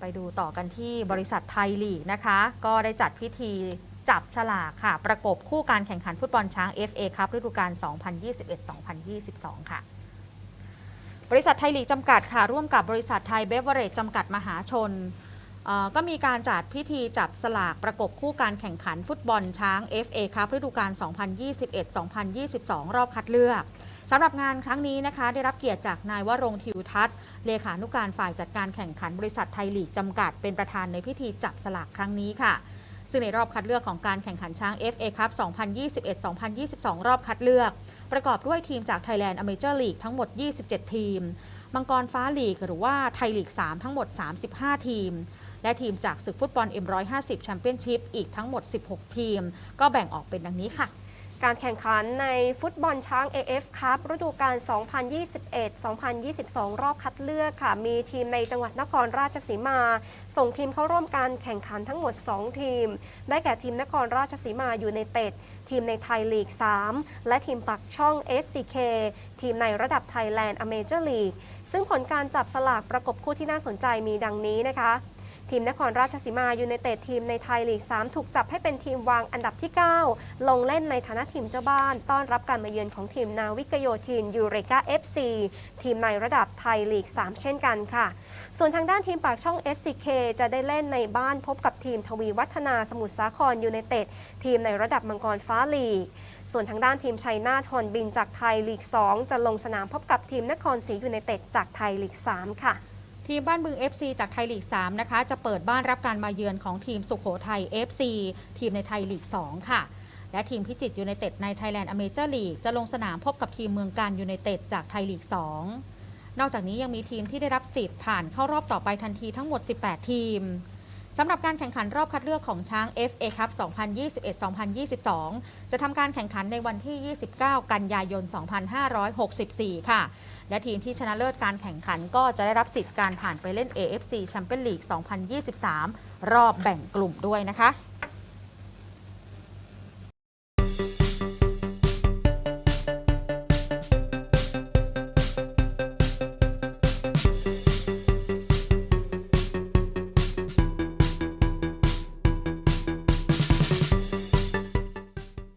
ไปดูต่อกันที่บริษัทไทยลีกนะคะ ก็ได้จัดพิธีจับฉลากค่ะ ประกบคู่การแข่งขันฟุตบอลช้าง FA ครับฤดูกาล 2021-2022 ค่ะ บริษัทไทยลีกจำกัดค่ะ ร่วมกับบริษัทไทยเบเวอเรจจำกัดมหาชน ก็มีการจัดพิธีจับสลากประกบคู่การแข่งขันฟุตบอลช้าง FA ครับฤดูกาล 2021-2022 รอบคัดเลือก สำหรับงานครั้งนี้นะคะ ได้รับเกียรติจากนายวรงทิวทัศน์เลขานุการฝ่ายจัดการแข่งขันบริษัทไทยลีกจำกัด เป็นประธานในพิธีจับสลากครั้งนี้ค่ะ ซึ่งในรอบคัดเลือกของการแข่งขันช้าง FA ครับ 2021-2022 รอบคัดเลือก ประกอบด้วยทีมจาก Thailand Amateur League ทั้งหมด 27 ทีม มังกรฟ้าลีกหรือว่าไทยลีก 3 ทั้งหมด 35 ทีมและทีมจากศึกฟุตบอล M150 แชมเปี้ยนชิพอีกทั้งหมด 16 ทีม ก็แบ่งออกเป็นดังนี้ค่ะ การแข่งขันในฟุตบอลช้าง AF ครับฤดูกาล 2021-2022 รอบคัดเลือกค่ะ มีทีมในจังหวัดนครราชสีมา ส่งทีมเข้าร่วมการแข่งขันทั้งหมด 2 ทีม ได้แก่ทีมนครราชสีมาอยู่ในเต็ด ทีมในไทยลีก 3 และทีมปักช่อง SCK ทีมในระดับ Thailand Amateur League ซึ่งผลการจับสลากประกบคู่ที่น่าสนใจมีดังนี้นะคะ ทีมนครราชสีมายูไนเต็ดทีมในไทยลีก 3 ถูกจับให้เป็นทีมวางอันดับที่ 9 ลงเล่นในฐานะทีมเจ้าบ้าน ต้อนรับการมาเยือนของทีมนาวิกโยธินยูเรกา FC ทีมในระดับไทยลีก 3 เช่นกันค่ะ ส่วนทางด้านทีมปากช่อง SCK จะได้เล่นในบ้านพบกับทีมทวีวัฒนาสมุทรสาครยูไนเต็ดทีมในระดับมังกรฟ้าลีก ส่วนทางด้านทีมชัยนาทฮอนบินจากไทยลีก 2 จะลงสนามพบกับทีมนครศรียูไนเต็ดจากไทยลีก 3 ค่ะ ทีมบ้านบึง FC จากไทยลีก 3 นะคะ จะเปิดบ้านรับการมาเยือนของทีมสุขโขทัย FC ทีมในไทยลีก 2 ค่ะ และทีมพิจิตรยูไนเต็ดในไทยแลนด์อเมเจอร์ลีกจะลงสนามพบกับทีมเมืองการยูไนเต็ดจากไทยลีก 2 นอกจากนี้ยังมีทีมที่ได้รับสิทธิ์ผ่านเข้ารอบต่อไปทันทีทั้งหมด 18 ทีม สำหรับการแข่งขันรอบคัดเลือกของช้าง FA Cup 2021-2022 จะทำการแข่งขันในวันที่ 29 กันยายน 2564 ค่ะ และทีมที่ชนะเลิศการแข่งขันก็จะได้รับสิทธิ์การผ่านไปเล่น AFC Champions League 2023 รอบแบ่งกลุ่มด้วยนะคะ